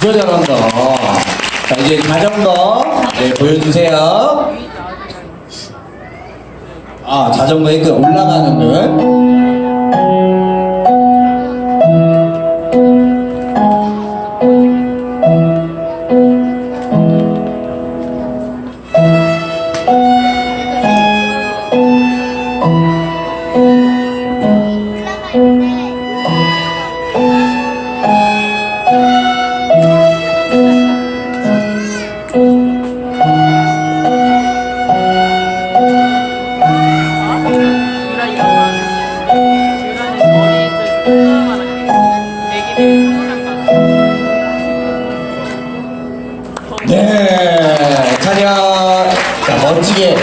진짜 잘한다. 자, 이제 자전거, 네, 보여주세요. 아, 자전거에 그 올라가는 걸. 네. 자, 멋지게.